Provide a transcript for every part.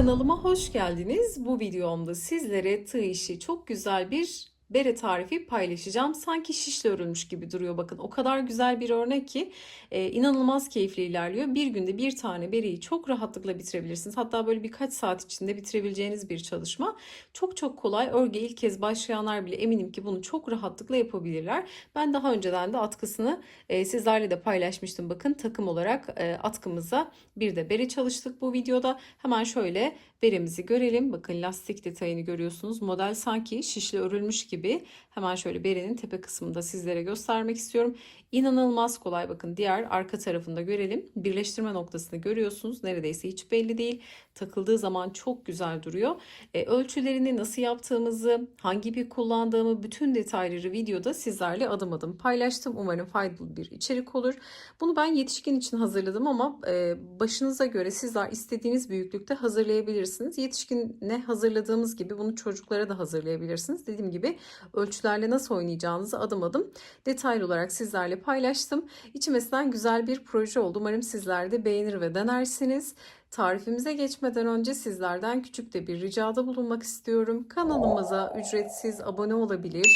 Kanalıma hoş geldiniz. Bu videomda sizlere tığ işi çok güzel bir bere tarifi paylaşacağım. Sanki şişle örülmüş gibi duruyor bakın. O kadar güzel bir örnek ki e, inanılmaz keyifli ilerliyor. Bir günde bir tane bereyi çok rahatlıkla bitirebilirsiniz. Hatta böyle birkaç saat içinde bitirebileceğiniz bir çalışma. Çok çok kolay. Örgü ilk kez başlayanlar bile eminim ki bunu çok rahatlıkla yapabilirler. Ben daha önceden de atkısını e, sizlerle de paylaşmıştım. Bakın takım olarak e, atkımıza bir de bere çalıştık bu videoda. Hemen şöyle beremizi görelim. Bakın lastik detayını görüyorsunuz. Model sanki şişle örülmüş gibi. Hemen şöyle berenin tepe kısmında sizlere göstermek istiyorum. İnanılmaz kolay bakın diğer arka tarafında görelim. Birleştirme noktasını görüyorsunuz. Neredeyse hiç belli değil. Takıldığı zaman çok güzel duruyor. E, ölçülerini nasıl yaptığımızı, hangi ip kullandığımı bütün detayları videoda sizlerle adım adım paylaştım. Umarım faydalı bir içerik olur. Bunu ben yetişkin için hazırladım ama e, başınıza göre sizler istediğiniz büyüklükte hazırlayabilirsiniz. Yetişkine hazırladığımız gibi bunu çocuklara da hazırlayabilirsiniz. Dediğim gibi ölçülerle nasıl oynayacağınızı adım adım detaylı olarak sizlerle paylaştım. İçimesinden güzel bir proje oldu. Umarım sizler de beğenir ve denersiniz. Tarifimize geçmeden önce sizlerden küçük de bir ricada bulunmak istiyorum. Kanalımıza ücretsiz abone olabilir,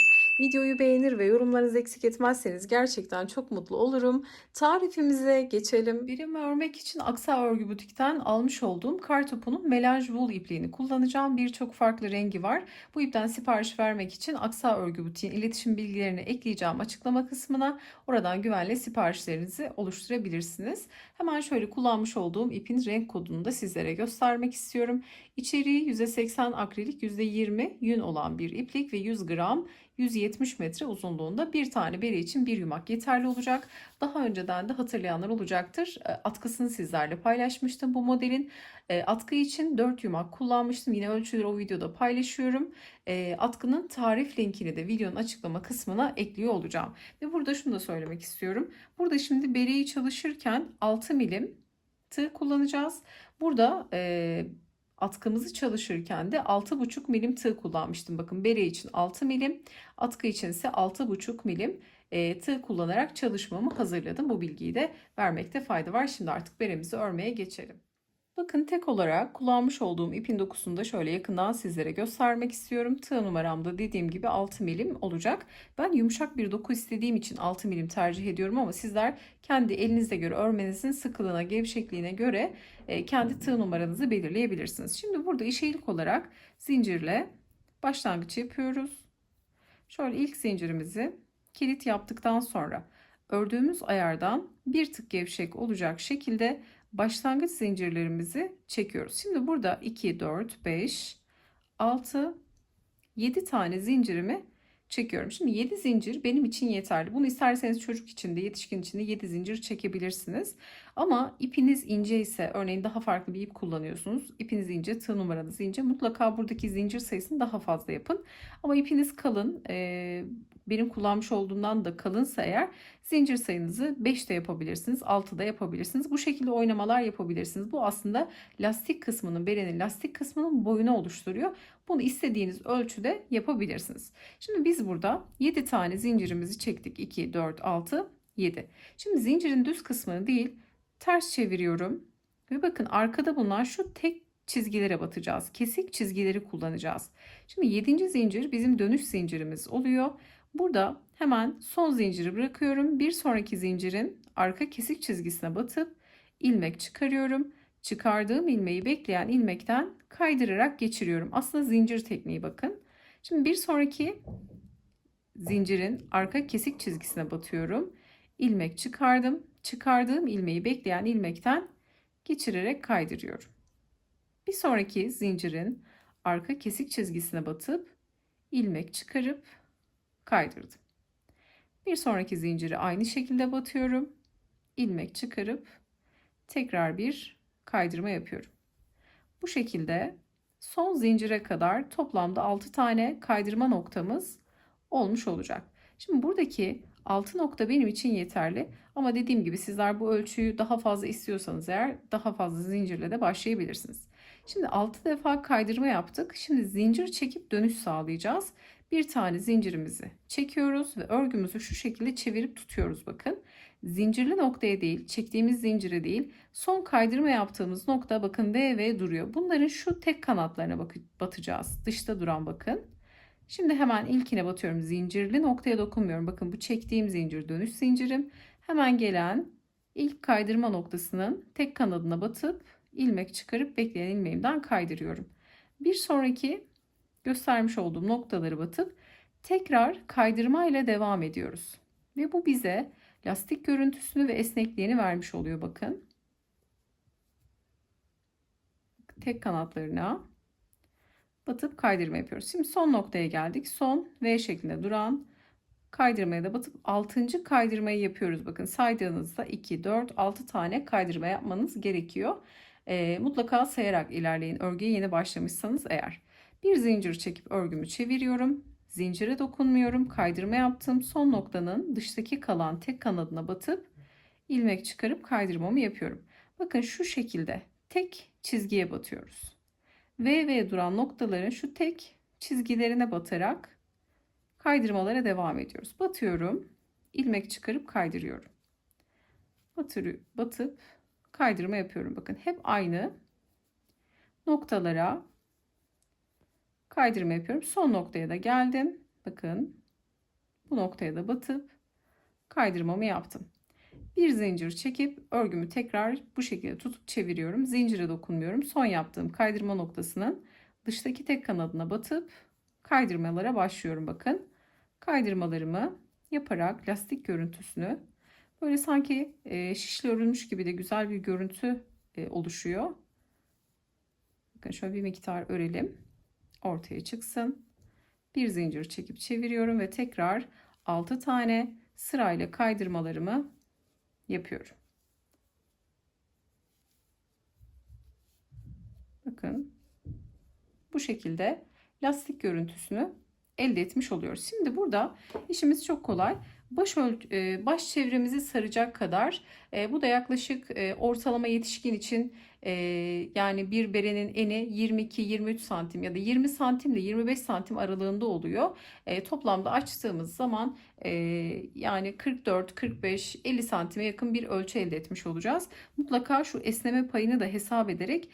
videoyu beğenir ve yorumlarınızı eksik etmezseniz gerçekten çok mutlu olurum. Tarifimize geçelim. Birimi örmek için Aksa Örgü Butik'ten almış olduğum kartopunun melanj wool ipliğini kullanacağım. Birçok farklı rengi var. Bu ipten sipariş vermek için Aksa Örgü Butik'in iletişim bilgilerini ekleyeceğim açıklama kısmına. Oradan güvenle siparişlerinizi oluşturabilirsiniz. Hemen şöyle kullanmış olduğum ipin renk kodunu da sizlere göstermek istiyorum. İçeriği %80 akrilik, %20 yün olan bir iplik ve 100 gram 170 metre uzunluğunda bir tane bere için bir yumak yeterli olacak. Daha önceden de hatırlayanlar olacaktır. E, Atkısını sizlerle paylaşmıştım bu modelin. E, Atkı için 4 yumak kullanmıştım. Yine ölçüleri o videoda paylaşıyorum. E, Atkının tarif linkini de videonun açıklama kısmına ekliyor olacağım. Ve burada şunu da söylemek istiyorum. Burada şimdi bereyi çalışırken 6 milim tığ kullanacağız. Burada e, atkımızı çalışırken de 6,5 milim tığ kullanmıştım. Bakın bere için 6 milim, atkı için ise 6,5 milim e, tığ kullanarak çalışmamı hazırladım. Bu bilgiyi de vermekte fayda var. Şimdi artık beremizi örmeye geçelim. Bakın tek olarak kullanmış olduğum ipin dokusunu da şöyle yakından sizlere göstermek istiyorum. Tığ numaramda dediğim gibi 6 milim olacak. Ben yumuşak bir doku istediğim için 6 milim tercih ediyorum ama sizler kendi elinizde göre örmenizin sıkılığına, gevşekliğine göre e, kendi tığ numaranızı belirleyebilirsiniz. Şimdi burada işeyilik olarak zincirle başlangıç yapıyoruz. Şöyle ilk zincirimizi kilit yaptıktan sonra ördüğümüz ayardan bir tık gevşek olacak şekilde başlangıç zincirlerimizi çekiyoruz. Şimdi burada 2, 4, 5, 6, 7 tane zincirimi çekiyorum. Şimdi 7 zincir benim için yeterli. Bunu isterseniz çocuk için de yetişkin için de 7 zincir çekebilirsiniz. Ama ipiniz ince ise örneğin daha farklı bir ip kullanıyorsunuz. İpiniz ince, tığ numaranız ince. Mutlaka buradaki zincir sayısını daha fazla yapın. Ama ipiniz kalın, e, benim kullanmış olduğumdan da kalınsa eğer zincir sayınızı 5'te yapabilirsiniz, 6'da yapabilirsiniz. Bu şekilde oynamalar yapabilirsiniz. Bu aslında lastik kısmının, berenin lastik kısmının boyunu oluşturuyor. Bunu istediğiniz ölçüde yapabilirsiniz. Şimdi biz burada 7 tane zincirimizi çektik. 2, 4, 6, 7. Şimdi zincirin düz kısmını değil ters çeviriyorum. Ve bakın arkada bulunan şu tek çizgilere batacağız. Kesik çizgileri kullanacağız. Şimdi 7. zincir bizim dönüş zincirimiz oluyor. Burada hemen son zinciri bırakıyorum. Bir sonraki zincirin arka kesik çizgisine batıp ilmek çıkarıyorum. Çıkardığım ilmeği bekleyen ilmekten kaydırarak geçiriyorum. Aslında zincir tekniği bakın. Şimdi bir sonraki zincirin arka kesik çizgisine batıyorum. İlmek çıkardım. Çıkardığım ilmeği bekleyen ilmekten geçirerek kaydırıyorum. Bir sonraki zincirin arka kesik çizgisine batıp ilmek çıkarıp kaydırdım. Bir sonraki zinciri aynı şekilde batıyorum. ilmek çıkarıp tekrar bir kaydırma yapıyorum. Bu şekilde son zincire kadar toplamda 6 tane kaydırma noktamız olmuş olacak. Şimdi buradaki 6 nokta benim için yeterli. Ama dediğim gibi sizler bu ölçüyü daha fazla istiyorsanız eğer daha fazla zincirle de başlayabilirsiniz. Şimdi 6 defa kaydırma yaptık. Şimdi zincir çekip dönüş sağlayacağız. bir tane zincirimizi çekiyoruz ve örgümüzü şu şekilde çevirip tutuyoruz bakın. Zincirli noktaya değil, çektiğimiz zincire değil, son kaydırma yaptığımız nokta bakın V V duruyor. Bunların şu tek kanatlarına bakıp batacağız. Dışta duran bakın. Şimdi hemen ilkine batıyorum. Zincirli noktaya dokunmuyorum. Bakın bu çektiğim zincir dönüş zincirim. Hemen gelen ilk kaydırma noktasının tek kanadına batıp ilmek çıkarıp bekleyen ilmeğimden kaydırıyorum. Bir sonraki göstermiş olduğum noktaları batıp tekrar kaydırma ile devam ediyoruz. Ve bu bize lastik görüntüsünü ve esnekliğini vermiş oluyor bakın. Tek kanatlarına batıp kaydırma yapıyoruz. Şimdi son noktaya geldik. Son V şeklinde duran kaydırmaya da batıp 6. kaydırmayı yapıyoruz. Bakın saydığınızda 2, 4, 6 tane kaydırma yapmanız gerekiyor. E, mutlaka sayarak ilerleyin. Örgüye yeni başlamışsanız eğer. Bir zincir çekip örgümü çeviriyorum. Zincire dokunmuyorum. Kaydırma yaptım. Son noktanın dıştaki kalan tek kanadına batıp ilmek çıkarıp kaydırmamı yapıyorum. Bakın şu şekilde tek çizgiye batıyoruz. V ve duran noktaların şu tek çizgilerine batarak kaydırmalara devam ediyoruz. Batıyorum. ilmek çıkarıp kaydırıyorum. Batır, batıp kaydırma yapıyorum. Bakın hep aynı noktalara kaydırma yapıyorum. Son noktaya da geldim. Bakın bu noktaya da batıp kaydırmamı yaptım. Bir zincir çekip örgümü tekrar bu şekilde tutup çeviriyorum. Zincire dokunmuyorum. Son yaptığım kaydırma noktasının dıştaki tek kanadına batıp kaydırmalara başlıyorum bakın. Kaydırmalarımı yaparak lastik görüntüsünü böyle sanki e, şişle örülmüş gibi de güzel bir görüntü e, oluşuyor. Bakın şöyle bir miktar örelim. Ortaya çıksın. Bir zincir çekip çeviriyorum ve tekrar 6 tane sırayla kaydırmalarımı yapıyorum. Bakın bu şekilde lastik görüntüsünü elde etmiş oluyoruz. Şimdi burada işimiz çok kolay. Baş, e, baş çevremizi saracak kadar e, bu da yaklaşık e, ortalama yetişkin için yani bir berenin eni 22-23 santim ya da 20 santim ile 25 santim aralığında oluyor. Toplamda açtığımız zaman yani 44-45-50 santime yakın bir ölçü elde etmiş olacağız. Mutlaka şu esneme payını da hesap ederek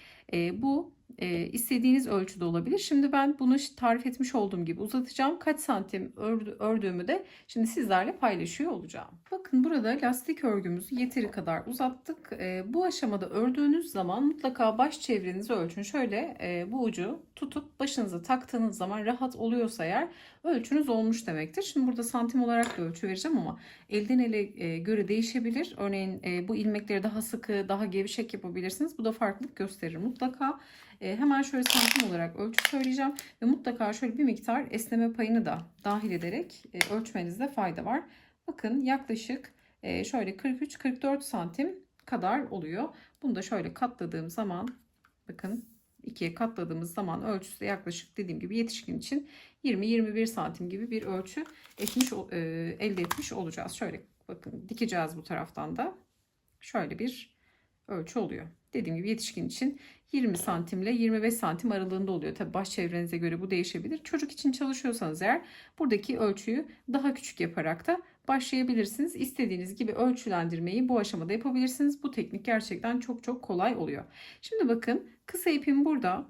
bu e, istediğiniz ölçüde olabilir. Şimdi ben bunu tarif etmiş olduğum gibi uzatacağım. Kaç santim ördü, ördüğümü de şimdi sizlerle paylaşıyor olacağım. Bakın burada lastik örgümüzü yeteri kadar uzattık. E, bu aşamada ördüğünüz zaman mutlaka baş çevrenizi ölçün. Şöyle e, bu ucu tutup başınıza taktığınız zaman rahat oluyorsa eğer ölçünüz olmuş demektir. Şimdi burada santim olarak da ölçü vereceğim ama elden ele e, göre değişebilir. Örneğin e, bu ilmekleri daha sıkı, daha gevşek yapabilirsiniz. Bu da farklılık gösterir mutlaka. E, hemen şöyle santim olarak ölçü söyleyeceğim ve mutlaka şöyle bir miktar esneme payını da dahil ederek e, ölçmenizde fayda var. Bakın yaklaşık e, şöyle 43-44 santim kadar oluyor. Bunu da şöyle katladığım zaman bakın ikiye katladığımız zaman ölçüsü yaklaşık dediğim gibi yetişkin için 20-21 santim gibi bir ölçü etmiş e, elde etmiş olacağız. Şöyle bakın dikeceğiz bu taraftan da. Şöyle bir ölçü oluyor. Dediğim gibi yetişkin için 20 santim ile 25 santim aralığında oluyor. Tabi baş çevrenize göre bu değişebilir. Çocuk için çalışıyorsanız eğer buradaki ölçüyü daha küçük yaparak da başlayabilirsiniz. İstediğiniz gibi ölçülendirmeyi bu aşamada yapabilirsiniz. Bu teknik gerçekten çok çok kolay oluyor. Şimdi bakın kısa ipim burada.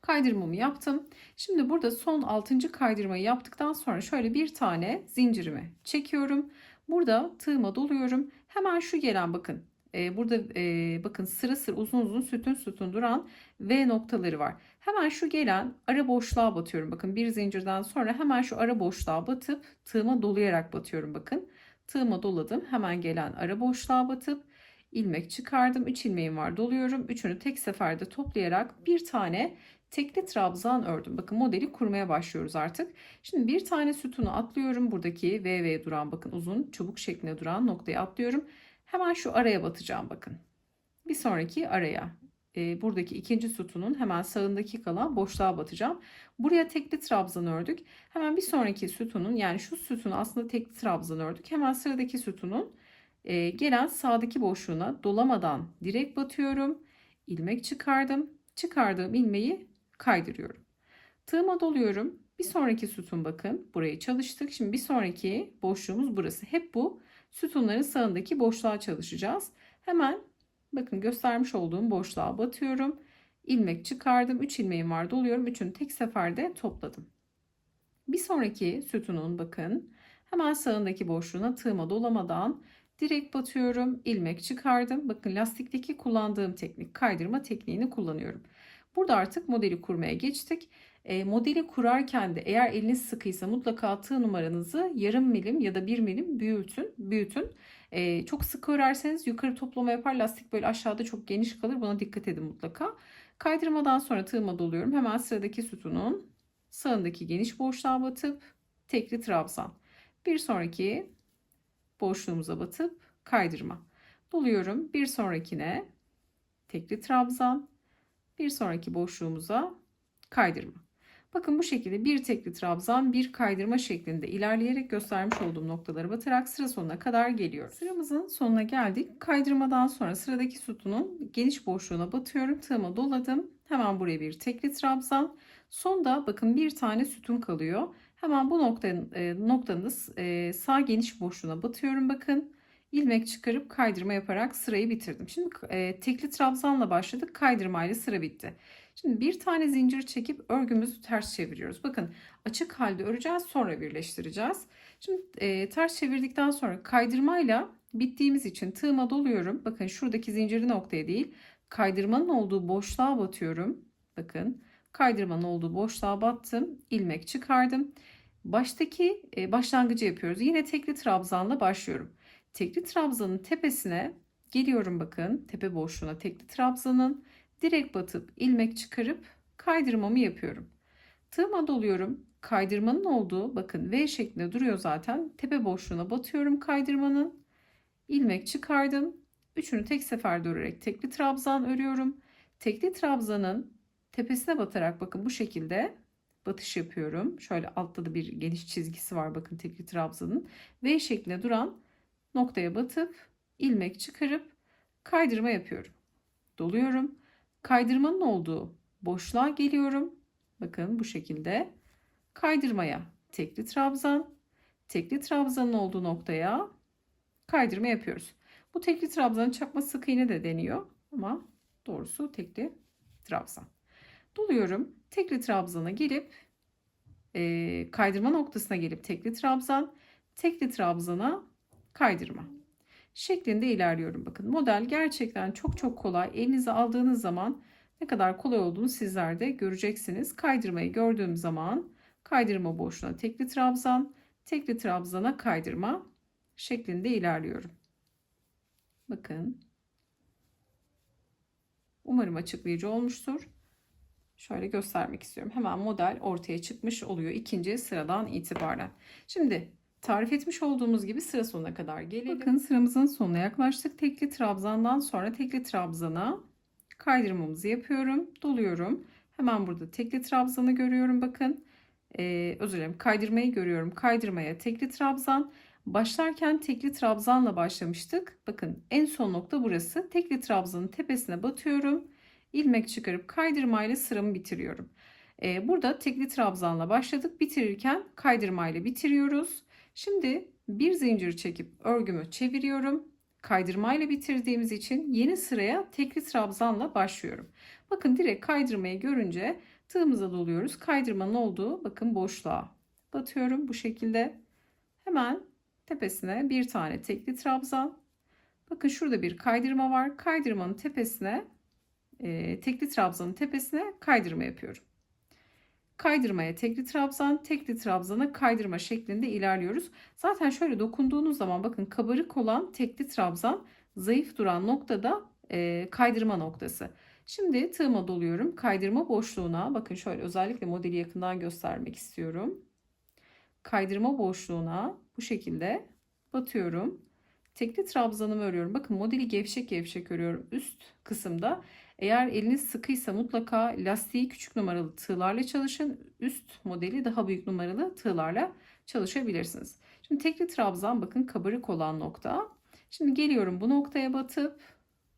Kaydırmamı yaptım. Şimdi burada son 6. kaydırmayı yaptıktan sonra şöyle bir tane zincirimi çekiyorum. Burada tığıma doluyorum. Hemen şu gelen bakın e, burada e, bakın sıra sıra uzun uzun sütun sütun duran V noktaları var. Hemen şu gelen ara boşluğa batıyorum. Bakın bir zincirden sonra hemen şu ara boşluğa batıp tığıma dolayarak batıyorum. Bakın tığıma doladım. Hemen gelen ara boşluğa batıp ilmek çıkardım. 3 ilmeğim var doluyorum. Üçünü tek seferde toplayarak bir tane tekli trabzan ördüm. Bakın modeli kurmaya başlıyoruz artık. Şimdi bir tane sütunu atlıyorum. Buradaki VV duran bakın uzun çubuk şeklinde duran noktaya atlıyorum. Hemen şu araya batacağım bakın. Bir sonraki araya. E, buradaki ikinci sütunun hemen sağındaki kalan boşluğa batacağım. Buraya tekli trabzan ördük. Hemen bir sonraki sütunun yani şu sütunu aslında tekli trabzan ördük. Hemen sıradaki sütunun e, gelen sağdaki boşluğuna dolamadan direkt batıyorum. İlmek çıkardım. Çıkardığım ilmeği kaydırıyorum. Tığıma doluyorum. Bir sonraki sütun bakın burayı çalıştık. Şimdi bir sonraki boşluğumuz burası. Hep bu sütunların sağındaki boşluğa çalışacağız. Hemen bakın göstermiş olduğum boşluğa batıyorum. İlmek çıkardım. 3 ilmeğim var doluyorum. Üçünü tek seferde topladım. Bir sonraki sütunun bakın hemen sağındaki boşluğuna tığıma dolamadan direkt batıyorum. ilmek çıkardım. Bakın lastikteki kullandığım teknik kaydırma tekniğini kullanıyorum. Burada artık modeli kurmaya geçtik. E, modeli kurarken de eğer eliniz sıkıysa mutlaka tığ numaranızı yarım milim ya da bir milim büyütün. büyütün. E, çok sık örerseniz yukarı toplama yapar. Lastik böyle aşağıda çok geniş kalır. Buna dikkat edin mutlaka. Kaydırmadan sonra tığıma doluyorum. Hemen sıradaki sütunun sağındaki geniş boşluğa batıp tekli trabzan. Bir sonraki boşluğumuza batıp kaydırma. Doluyorum. Bir sonrakine tekli trabzan. Bir sonraki boşluğumuza kaydırma. Bakın bu şekilde bir tekli trabzan bir kaydırma şeklinde ilerleyerek göstermiş olduğum noktaları batarak sıra sonuna kadar geliyor. Sıramızın sonuna geldik. Kaydırmadan sonra sıradaki sütunun geniş boşluğuna batıyorum. Tığıma doladım. Hemen buraya bir tekli trabzan. Sonda bakın bir tane sütun kalıyor. Hemen bu noktanın, e, e, sağ geniş boşluğuna batıyorum bakın. ilmek çıkarıp kaydırma yaparak sırayı bitirdim. Şimdi e, tekli trabzanla başladık. Kaydırmayla sıra bitti. Şimdi bir tane zincir çekip örgümüzü ters çeviriyoruz. Bakın açık halde öreceğiz sonra birleştireceğiz. Şimdi e, ters çevirdikten sonra kaydırmayla bittiğimiz için tığıma doluyorum. Bakın şuradaki zinciri noktaya değil kaydırmanın olduğu boşluğa batıyorum. Bakın kaydırmanın olduğu boşluğa battım. ilmek çıkardım. Baştaki e, başlangıcı yapıyoruz. Yine tekli trabzanla başlıyorum. Tekli trabzanın tepesine geliyorum bakın. Tepe boşluğuna tekli trabzanın direkt batıp ilmek çıkarıp kaydırmamı yapıyorum. Tığıma doluyorum. Kaydırmanın olduğu bakın V şeklinde duruyor zaten. Tepe boşluğuna batıyorum kaydırmanın. ilmek çıkardım. Üçünü tek seferde örerek tekli trabzan örüyorum. Tekli trabzanın tepesine batarak bakın bu şekilde batış yapıyorum. Şöyle altta da bir geniş çizgisi var bakın tekli trabzanın. V şeklinde duran noktaya batıp ilmek çıkarıp kaydırma yapıyorum. Doluyorum. Kaydırmanın olduğu boşluğa geliyorum. Bakın bu şekilde kaydırmaya tekli trabzan, tekli trabzanın olduğu noktaya kaydırma yapıyoruz. Bu tekli trabzanın çakma sık iğne de deniyor ama doğrusu tekli trabzan. Doluyorum. Tekli trabzana gelip e, kaydırma noktasına gelip tekli trabzan, tekli trabzana kaydırma şeklinde ilerliyorum. Bakın model gerçekten çok çok kolay. Elinize aldığınız zaman ne kadar kolay olduğunu sizler de göreceksiniz. Kaydırmayı gördüğüm zaman kaydırma boşluğuna tekli trabzan, tekli trabzana kaydırma şeklinde ilerliyorum. Bakın. Umarım açıklayıcı olmuştur. Şöyle göstermek istiyorum. Hemen model ortaya çıkmış oluyor ikinci sıradan itibaren. Şimdi tarif etmiş olduğumuz gibi sıra sonuna kadar gelelim. Bakın sıramızın sonuna yaklaştık. Tekli trabzandan sonra tekli trabzana kaydırmamızı yapıyorum. Doluyorum. Hemen burada tekli trabzanı görüyorum bakın. Ee, özür dilerim kaydırmayı görüyorum. Kaydırmaya tekli trabzan. Başlarken tekli trabzanla başlamıştık. Bakın en son nokta burası. Tekli trabzanın tepesine batıyorum. ilmek çıkarıp kaydırmayla sıramı bitiriyorum. Ee, burada tekli trabzanla başladık. Bitirirken kaydırmayla bitiriyoruz. Şimdi bir zincir çekip örgümü çeviriyorum. Kaydırmayla bitirdiğimiz için yeni sıraya tekli trabzanla başlıyorum. Bakın direkt kaydırmayı görünce tığımıza doluyoruz. Kaydırmanın olduğu bakın boşluğa batıyorum bu şekilde. Hemen tepesine bir tane tekli trabzan. Bakın şurada bir kaydırma var. Kaydırmanın tepesine e, tekli trabzanın tepesine kaydırma yapıyorum. Kaydırmaya tekli trabzan, tekli trabzana kaydırma şeklinde ilerliyoruz. Zaten şöyle dokunduğunuz zaman bakın kabarık olan tekli trabzan zayıf duran noktada e, kaydırma noktası. Şimdi tığıma doluyorum. Kaydırma boşluğuna bakın şöyle özellikle modeli yakından göstermek istiyorum. Kaydırma boşluğuna bu şekilde batıyorum. Tekli trabzanımı örüyorum. Bakın modeli gevşek gevşek örüyorum üst kısımda. Eğer eliniz sıkıysa mutlaka lastiği küçük numaralı tığlarla çalışın. Üst modeli daha büyük numaralı tığlarla çalışabilirsiniz. Şimdi tekli trabzan bakın kabarık olan nokta. Şimdi geliyorum bu noktaya batıp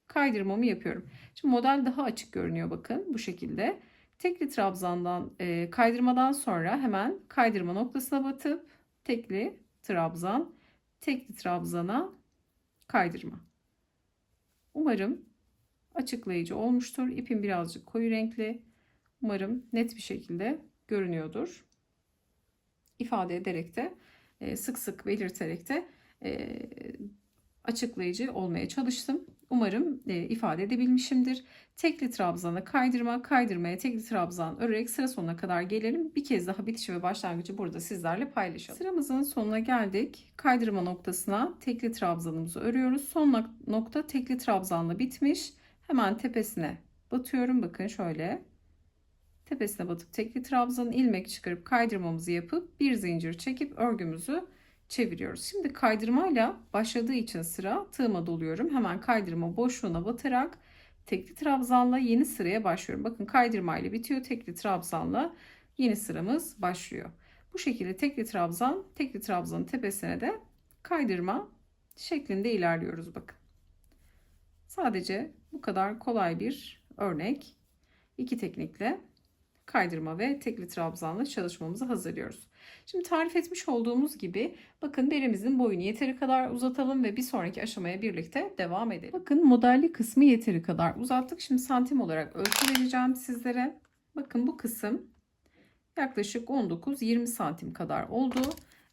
kaydırmamı yapıyorum. Şimdi model daha açık görünüyor bakın bu şekilde. Tekli trabzandan e, kaydırmadan sonra hemen kaydırma noktasına batıp tekli trabzan, tekli trabzana kaydırma. Umarım açıklayıcı olmuştur. İpim birazcık koyu renkli. Umarım net bir şekilde görünüyordur. İfade ederek de e, sık sık belirterek de e, açıklayıcı olmaya çalıştım. Umarım e, ifade edebilmişimdir. Tekli trabzana kaydırma, kaydırmaya tekli trabzan örerek sıra sonuna kadar gelelim. Bir kez daha bitişi ve başlangıcı burada sizlerle paylaşalım. Sıramızın sonuna geldik. Kaydırma noktasına tekli trabzanımızı örüyoruz. Son nokta tekli trabzanla bitmiş. Hemen tepesine batıyorum. Bakın şöyle. Tepesine batıp tekli trabzanın ilmek çıkarıp kaydırmamızı yapıp bir zincir çekip örgümüzü çeviriyoruz. Şimdi kaydırmayla başladığı için sıra tığıma doluyorum. Hemen kaydırma boşluğuna batarak tekli trabzanla yeni sıraya başlıyorum. Bakın kaydırmayla bitiyor. Tekli trabzanla yeni sıramız başlıyor. Bu şekilde tekli trabzan, tekli trabzanın tepesine de kaydırma şeklinde ilerliyoruz bakın. Sadece bu kadar kolay bir örnek. İki teknikle kaydırma ve tekli trabzanla çalışmamızı hazırlıyoruz. Şimdi tarif etmiş olduğumuz gibi bakın berimizin boyunu yeteri kadar uzatalım ve bir sonraki aşamaya birlikte devam edelim. Bakın modelli kısmı yeteri kadar uzattık. Şimdi santim olarak ölçü vereceğim sizlere. Bakın bu kısım yaklaşık 19-20 santim kadar oldu.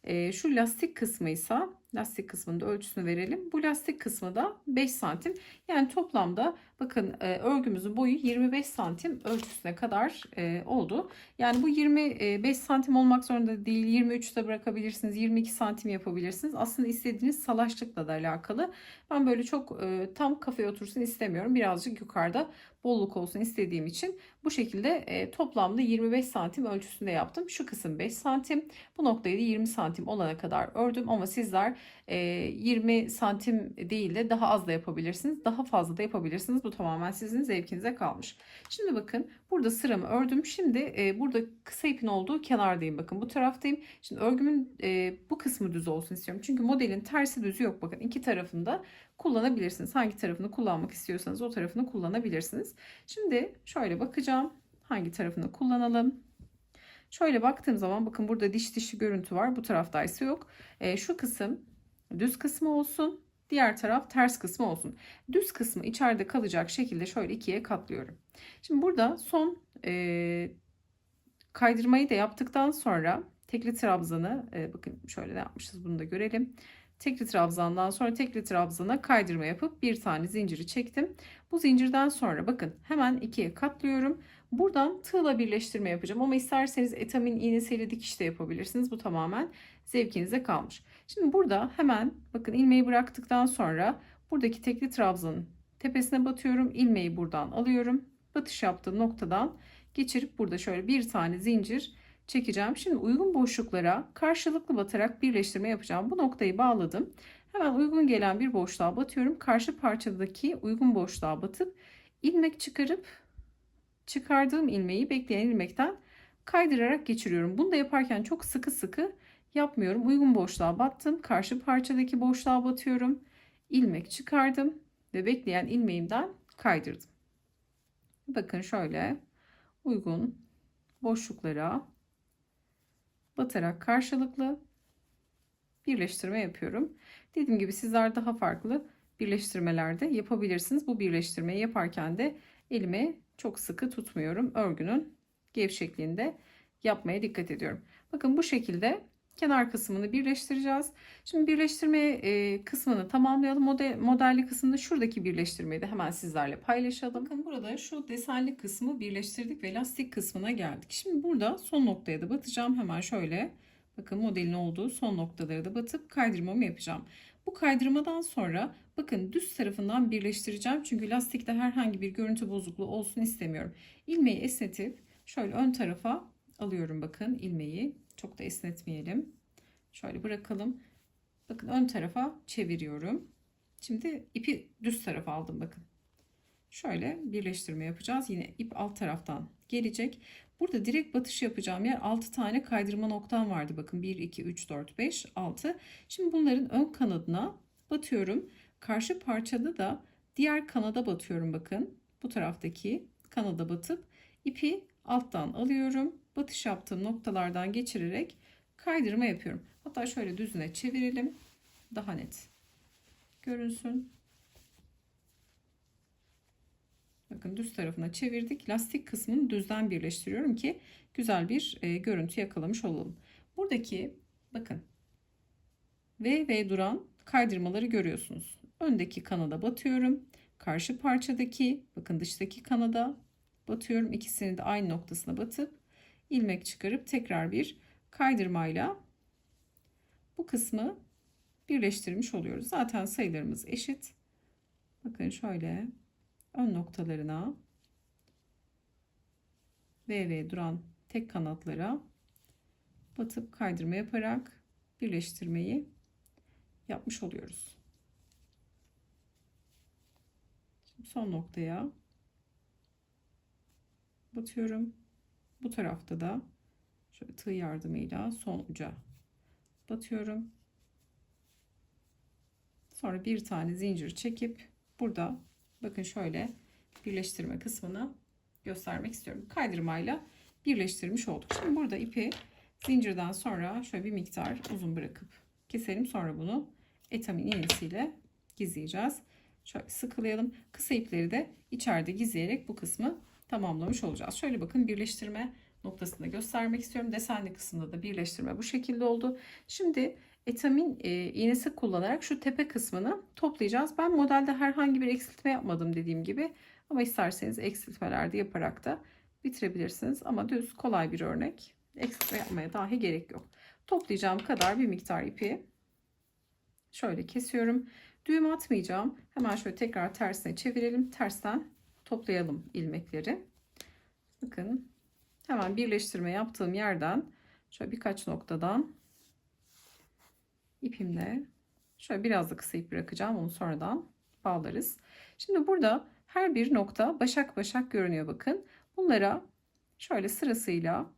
E, şu lastik kısmı ise lastik kısmında ölçüsünü verelim. Bu lastik kısmı da 5 santim. Yani toplamda bakın e, örgümüzün boyu 25 santim ölçüsüne kadar e, oldu. Yani bu 25 santim olmak zorunda değil. 23 de bırakabilirsiniz. 22 santim yapabilirsiniz. Aslında istediğiniz salaşlıkla da alakalı. Ben böyle çok e, tam kafaya otursun istemiyorum. Birazcık yukarıda bolluk olsun istediğim için bu şekilde toplamda 25 santim ölçüsünde yaptım. Şu kısım 5 santim. Bu noktayı da 20 santim olana kadar ördüm ama sizler 20 e, santim değil de daha az da yapabilirsiniz. Daha fazla da yapabilirsiniz. Bu tamamen sizin zevkinize kalmış. Şimdi bakın burada sıramı ördüm. Şimdi burada kısa ipin olduğu kenardayım. Bakın bu taraftayım. Şimdi örgümün bu kısmı düz olsun istiyorum. Çünkü modelin tersi düzü yok. Bakın iki tarafında kullanabilirsiniz. Hangi tarafını kullanmak istiyorsanız o tarafını kullanabilirsiniz. Şimdi şöyle bakacağım. Hangi tarafını kullanalım? Şöyle baktığım zaman bakın burada diş dişi görüntü var. Bu tarafta ise yok. E, şu kısım düz kısmı olsun. Diğer taraf ters kısmı olsun. Düz kısmı içeride kalacak şekilde şöyle ikiye katlıyorum. Şimdi burada son e, kaydırmayı da yaptıktan sonra tekli trabzanı e, bakın şöyle ne yapmışız bunu da görelim. Tekli trabzandan sonra tekli trabzana kaydırma yapıp bir tane zinciri çektim. Bu zincirden sonra bakın hemen ikiye katlıyorum. Buradan tığla birleştirme yapacağım ama isterseniz etamin iğnesiyle dikiş de yapabilirsiniz. Bu tamamen zevkinize kalmış. Şimdi burada hemen bakın ilmeği bıraktıktan sonra buradaki tekli trabzanın tepesine batıyorum. İlmeği buradan alıyorum. Batış yaptığım noktadan geçirip burada şöyle bir tane zincir çekeceğim. Şimdi uygun boşluklara karşılıklı batarak birleştirme yapacağım. Bu noktayı bağladım. Hemen uygun gelen bir boşluğa batıyorum. Karşı parçadaki uygun boşluğa batıp ilmek çıkarıp çıkardığım ilmeği bekleyen ilmekten kaydırarak geçiriyorum. Bunu da yaparken çok sıkı sıkı yapmıyorum. Uygun boşluğa battım. Karşı parçadaki boşluğa batıyorum. ilmek çıkardım ve bekleyen ilmeğimden kaydırdım. Bakın şöyle uygun boşluklara batarak karşılıklı birleştirme yapıyorum. Dediğim gibi sizler daha farklı birleştirmelerde yapabilirsiniz. Bu birleştirmeyi yaparken de elime çok sıkı tutmuyorum. Örgünün gevşekliğinde yapmaya dikkat ediyorum. Bakın bu şekilde kenar kısmını birleştireceğiz. Şimdi birleştirme e, kısmını tamamlayalım. Model, modelli kısmında şuradaki birleştirmeyi de hemen sizlerle paylaşalım. Bakın burada şu desenli kısmı birleştirdik ve lastik kısmına geldik. Şimdi burada son noktaya da batacağım. Hemen şöyle bakın modelin olduğu son noktaları da batıp kaydırmamı yapacağım. Bu kaydırmadan sonra bakın düz tarafından birleştireceğim. Çünkü lastikte herhangi bir görüntü bozukluğu olsun istemiyorum. İlmeği esnetip şöyle ön tarafa alıyorum bakın ilmeği. Çok da esnetmeyelim. Şöyle bırakalım. Bakın ön tarafa çeviriyorum. Şimdi ipi düz tarafa aldım bakın. Şöyle birleştirme yapacağız. Yine ip alt taraftan gelecek. Burada direkt batış yapacağım yer 6 tane kaydırma noktam vardı. Bakın 1, 2, 3, 4, 5, 6. Şimdi bunların ön kanadına batıyorum. Karşı parçada da diğer kanada batıyorum bakın. Bu taraftaki kanada batıp ipi alttan alıyorum. Batış yaptığım noktalardan geçirerek kaydırma yapıyorum. Hatta şöyle düzüne çevirelim. Daha net görünsün. Bakın düz tarafına çevirdik. Lastik kısmını düzden birleştiriyorum ki güzel bir e, görüntü yakalamış olalım. Buradaki bakın V ve duran kaydırmaları görüyorsunuz. Öndeki kanada batıyorum. Karşı parçadaki bakın dıştaki kanada batıyorum. İkisini de aynı noktasına batıp ilmek çıkarıp tekrar bir kaydırmayla bu kısmı birleştirmiş oluyoruz. Zaten sayılarımız eşit. Bakın şöyle ön noktalarına V ve duran tek kanatlara batıp kaydırma yaparak birleştirmeyi yapmış oluyoruz. Şimdi son noktaya batıyorum. Bu tarafta da şöyle tığ yardımıyla son uca batıyorum. Sonra bir tane zincir çekip burada bakın şöyle birleştirme kısmını göstermek istiyorum. Kaydırmayla birleştirmiş olduk. Şimdi burada ipi zincirden sonra şöyle bir miktar uzun bırakıp keselim. Sonra bunu etamin iğnesiyle gizleyeceğiz. Şöyle sıkılayalım. Kısa ipleri de içeride gizleyerek bu kısmı tamamlamış olacağız. Şöyle bakın birleştirme noktasını göstermek istiyorum. Desenli kısımda da birleştirme bu şekilde oldu. Şimdi etamin e, iğnesi kullanarak şu tepe kısmını toplayacağız. Ben modelde herhangi bir eksiltme yapmadım dediğim gibi. Ama isterseniz eksiltmeler de yaparak da bitirebilirsiniz. Ama düz kolay bir örnek. Eksiltme yapmaya dahi gerek yok. Toplayacağım kadar bir miktar ipi şöyle kesiyorum. Düğüm atmayacağım. Hemen şöyle tekrar tersine çevirelim. Tersten toplayalım ilmekleri. Bakın hemen birleştirme yaptığım yerden şöyle birkaç noktadan ipimle şöyle biraz da kısa ip bırakacağım. Onu sonradan bağlarız. Şimdi burada her bir nokta başak başak görünüyor bakın. Bunlara şöyle sırasıyla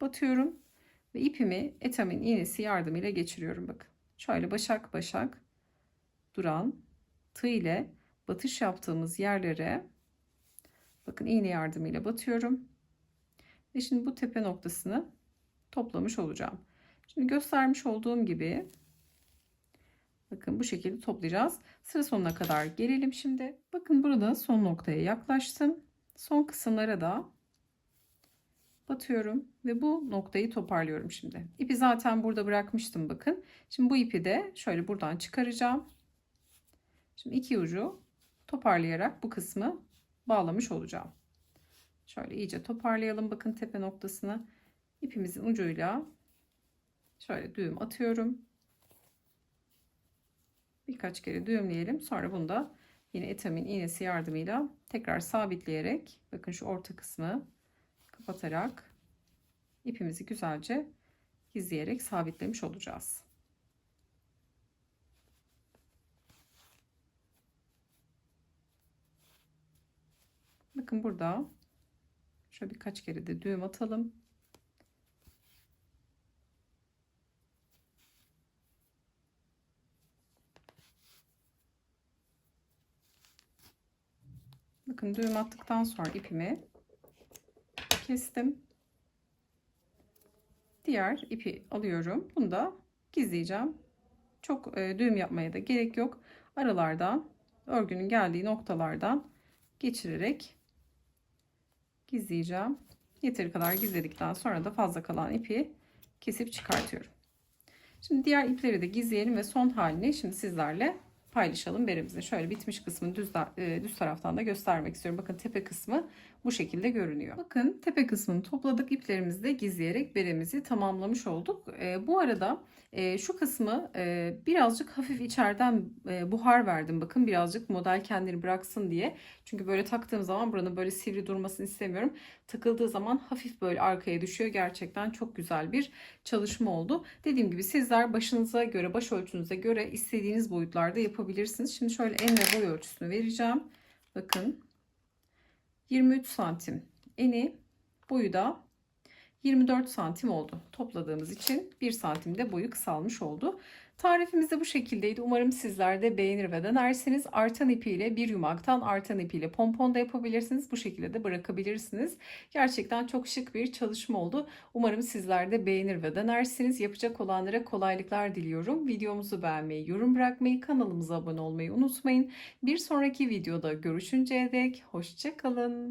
batıyorum ve ipimi etamin iğnesi yardımıyla geçiriyorum bakın. Şöyle başak başak duran tığ ile batış yaptığımız yerlere bakın iğne yardımıyla batıyorum. Ve şimdi bu tepe noktasını toplamış olacağım. Şimdi göstermiş olduğum gibi bakın bu şekilde toplayacağız. Sıra sonuna kadar gelelim şimdi. Bakın burada son noktaya yaklaştım. Son kısımlara da batıyorum ve bu noktayı toparlıyorum şimdi. İpi zaten burada bırakmıştım bakın. Şimdi bu ipi de şöyle buradan çıkaracağım. Şimdi iki ucu toparlayarak bu kısmı bağlamış olacağım. Şöyle iyice toparlayalım bakın tepe noktasını. İpimizin ucuyla şöyle düğüm atıyorum. Birkaç kere düğümleyelim. Sonra bunu da yine etamin iğnesi yardımıyla tekrar sabitleyerek bakın şu orta kısmı kapatarak ipimizi güzelce gizleyerek sabitlemiş olacağız. Bakın burada şöyle birkaç kere de düğüm atalım. Bakın düğüm attıktan sonra ipimi kestim. Diğer ipi alıyorum. Bunu da gizleyeceğim. Çok e, düğüm yapmaya da gerek yok. Aralardan örgünün geldiği noktalardan geçirerek gizleyeceğim. Yeteri kadar gizledikten sonra da fazla kalan ipi kesip çıkartıyorum. Şimdi diğer ipleri de gizleyelim ve son halini şimdi sizlerle paylaşalım beremizin. Şöyle bitmiş kısmını düz, e, düz taraftan da göstermek istiyorum. Bakın tepe kısmı bu şekilde görünüyor. Bakın tepe kısmını topladık. iplerimizi de gizleyerek beremizi tamamlamış olduk. E, bu arada e, şu kısmı e, birazcık hafif içeriden e, buhar verdim. Bakın birazcık model kendini bıraksın diye. Çünkü böyle taktığım zaman buranın böyle sivri durmasını istemiyorum. Takıldığı zaman hafif böyle arkaya düşüyor. Gerçekten çok güzel bir çalışma oldu. Dediğim gibi sizler başınıza göre, baş ölçünüze göre istediğiniz boyutlarda yapabilirsiniz. Şimdi şöyle en ve boy ölçüsünü vereceğim. Bakın 23 santim eni boyu da 24 santim oldu. Topladığımız için 1 santim de boyu kısalmış oldu. Tarifimiz de bu şekildeydi. Umarım sizler de beğenir ve denersiniz. Artan ipiyle bir yumaktan artan ipiyle pompon da yapabilirsiniz. Bu şekilde de bırakabilirsiniz. Gerçekten çok şık bir çalışma oldu. Umarım sizler de beğenir ve denersiniz. Yapacak olanlara kolaylıklar diliyorum. Videomuzu beğenmeyi, yorum bırakmayı, kanalımıza abone olmayı unutmayın. Bir sonraki videoda görüşünceye dek hoşça kalın.